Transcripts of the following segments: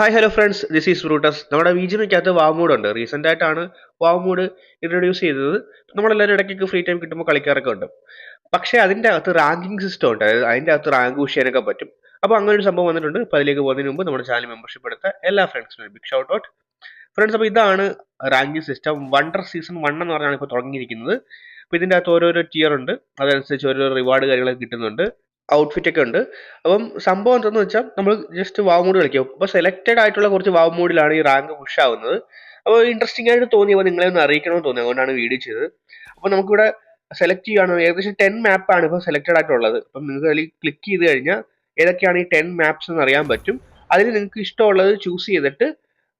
Hi hello friends this is Brutus നമ്മുടെ V G വാമൂഡ് ഉണ്ട്. റീസെന്റ് ആയിട്ടാണ് വാമൂഡ് ഇൻട്രൊഡ്യൂസ് ചെയ്തത്. നമ്മളെല്ലാവരും ഇടയ്ക്കൊക്കെ ഫ്രീ ടൈം കിട്ടുമ്പോൾ കളിക്കാറൊക്കെ ഉണ്ട്. പക്ഷേ അതിന്റെ അകത്ത് റാങ്കിങ് സിസ്റ്റം ഉണ്ട്. അതായത് അതിന്റെ അകത്ത് റാങ്ക് ചെയ്യാനൊക്കെ പറ്റും. അപ്പോൾ അങ്ങനെ ഒരു സംഭവം വന്നിട്ടുണ്ട്. അപ്പോൾ അതിലേക്ക് പോകുന്നതിന് മുമ്പ് നമ്മുടെ ചാനൽ മെമ്പർഷിപ്പ് എടുത്ത എല്ലാ ഫ്രണ്ട്സിനും ബിഗ് ഷൗട്ട് ഔട്ട് ഫ്രണ്ട്സ് അപ്പോൾ ഇതാണ് ranking system wonder season one എന്ന് പറഞ്ഞാണ് ഇപ്പോൾ തുടങ്ങിയിരിക്കുന്നത്. അപ്പോൾ ഇതിന്റെ അകത്ത് ഓരോരോ ടിയർ ഉണ്ട്. അതനുസരിച്ച് ഓരോ റിവാർഡ് കാര്യങ്ങളൊക്കെ കിട്ടുന്നുണ്ട്. ഔട്ട്ഫിറ്റ് ഒക്കെ ഉണ്ട്. അപ്പം സംഭവം എന്തെന്ന് വെച്ചാൽ നമ്മൾ ജസ്റ്റ് വാവ് മോഡ് കളിക്കും. അപ്പോൾ സെലക്റ്റഡ് ആയിട്ടുള്ള കുറച്ച് വാവ് മോഡിലാണ് ഈ റാങ്ക് പുഷ് ആവുന്നത്. അപ്പോൾ ഇൻട്രസ്റ്റിംഗ് ആയിട്ട് തോന്നിയപ്പോൾ നിങ്ങളെ ഒന്ന് അറിയിക്കണമെന്ന് തോന്നി. അതുകൊണ്ടാണ് വീഡിയോ ചെയ്തത്. അപ്പോൾ നമുക്കിവിടെ സെലക്ട് ചെയ്യുകയാണ്. ഏകദേശം ടെൻ മാപ്പാണ് ഇപ്പോൾ സെലക്റ്റഡ് ആയിട്ടുള്ളത്. അപ്പം നിങ്ങൾക്ക് അതിൽ ക്ലിക്ക് ചെയ്ത് കഴിഞ്ഞാൽ ഏതൊക്കെയാണ് ഈ ടെൻ മാപ്സ് എന്ന് അറിയാൻ പറ്റും. അതിൽ നിങ്ങൾക്ക് ഇഷ്ടമുള്ളത് ചൂസ് ചെയ്തിട്ട്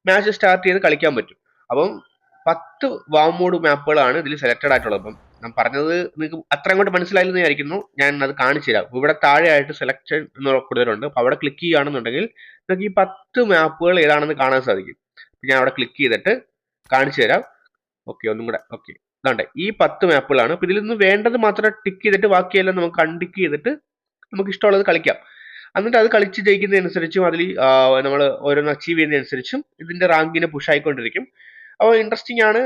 മാച്ച് സ്റ്റാർട്ട് ചെയ്ത് കളിക്കാൻ പറ്റും. അപ്പം പത്ത് വാമോഡ് മാപ്പുകളാണ് ഇതിൽ സെലക്റ്റഡ് ആയിട്ടുള്ളത്. അപ്പം ഞാൻ പറഞ്ഞത് നിങ്ങൾക്ക് അത്ര അങ്ങോട്ട് മനസ്സിലായില്ലെന്ന് വിചാരിക്കുന്നു. ഞാൻ അത് കാണിച്ചു തരാം. ഇവിടെ താഴെയായിട്ട് സെലക്ഷൻ എന്ന് കൊടുത്തിട്ടുണ്ട്. അപ്പോൾ അവിടെ ക്ലിക്ക് ചെയ്യുകയാണെന്നുണ്ടെങ്കിൽ നിങ്ങൾക്ക് ഈ പത്ത് മാപ്പുകൾ ഏതാണെന്ന് കാണാൻ സാധിക്കും. ഞാൻ അവിടെ ക്ലിക്ക് ചെയ്തിട്ട് കാണിച്ചു തരാം. ഓക്കെ ഒന്നും കൂടെ. ഓക്കെ ഇതാണ്ട്. ഈ പത്ത് മാപ്പുകളാണ് അപ്പോൾ ഇതിൽ നിന്ന് വേണ്ടത് മാത്രം ടിക്ക് ചെയ്തിട്ട് ബാക്കിയെല്ലാം നമുക്ക് അൺടിക്ക് ചെയ്തിട്ട് നമുക്ക് ഇഷ്ടമുള്ളത് കളിക്കാം. എന്നിട്ട് അത് കളിച്ച് ജയിക്കുന്നതനുസരിച്ചും അതിൽ നമ്മൾ ഓരോന്ന് അച്ചീവ് ചെയ്യുന്നതനുസരിച്ചും ഇതിന്റെ റാങ്കിനെ പുഷ് ആയിക്കൊണ്ടിരിക്കും. അപ്പോൾ ഇൻട്രസ്റ്റിംഗ് ആണ്.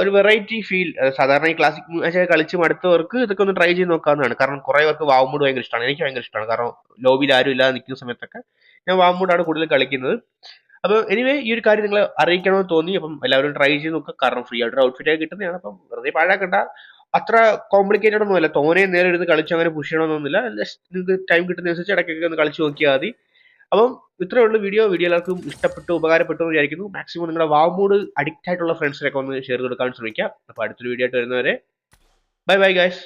ഒരു വെറൈറ്റി ഫീൽ സാധാരണ ഈ ക്ലാസിക് മാച്ച് കളിച്ച് മടുത്തവർക്ക് ഇതൊക്കെ ഒന്ന് ട്രൈ ചെയ്ത് നോക്കാവുന്നതാണ്. കാരണം കുറേ പേർക്ക് വാവുമൂട് ഭയങ്കര ഇഷ്ടമാണ് എനിക്ക് ഭയങ്കര ഇഷ്ടമാണ് കാരണം ലോബിയിൽ ആരും ഇല്ലാതെ നിൽക്കുന്ന സമയത്തൊക്കെ ഞാൻ വാവുമൂടാണ് കൂടുതൽ കളിക്കുന്നത്. അപ്പോൾ എനിവേ ഈ ഒരു കാര്യം നിങ്ങൾ അറിയിക്കണമെന്ന് തോന്നി. അപ്പം എല്ലാവരും ട്രൈ ചെയ്ത് നോക്കുക കാരണം ഫ്രീ ആയിട്ട് ഔട്ട്ഫിറ്റ് ആയി കിട്ടുന്നതാണ്. അപ്പം വെറുതെ പാഴാക്കണ്ട. അത്ര കോംപ്ലിക്കേറ്റഡ് ഒന്നുമല്ല. തോനെ നേരെ എടുത്ത് കളിച്ച് അങ്ങനെ പുഷ് ചെയ്യണമെന്നൊന്നുമില്ല. നിങ്ങൾക്ക് ടൈം കിട്ടുന്ന അനുസരിച്ച് ഇടയ്ക്കൊക്കെ ഒന്ന് കളിച്ച് നോക്കിയാൽ മതി. അപ്പം ഇത്രയേ ഉള്ളൂ വീഡിയോ വീഡിയോ എല്ലാവർക്കും ഇഷ്ടപ്പെട്ടു ഉപകാരപ്പെട്ടു എന്ന് വിചാരിക്കുന്നു. മാക്സിമം നിങ്ങളുടെ വാമൂട് അഡിക്റ്റ് ആയിട്ടുള്ള ഫ്രണ്ട്സിനൊക്കെ ഒന്ന് ഷെയർ കൊടുക്കാൻ ശ്രമിക്കാം. അപ്പോൾ അടുത്തൊരു വീഡിയോ ആയിട്ട് വരുന്നവരെ ബൈ ബൈ ഗൈസ്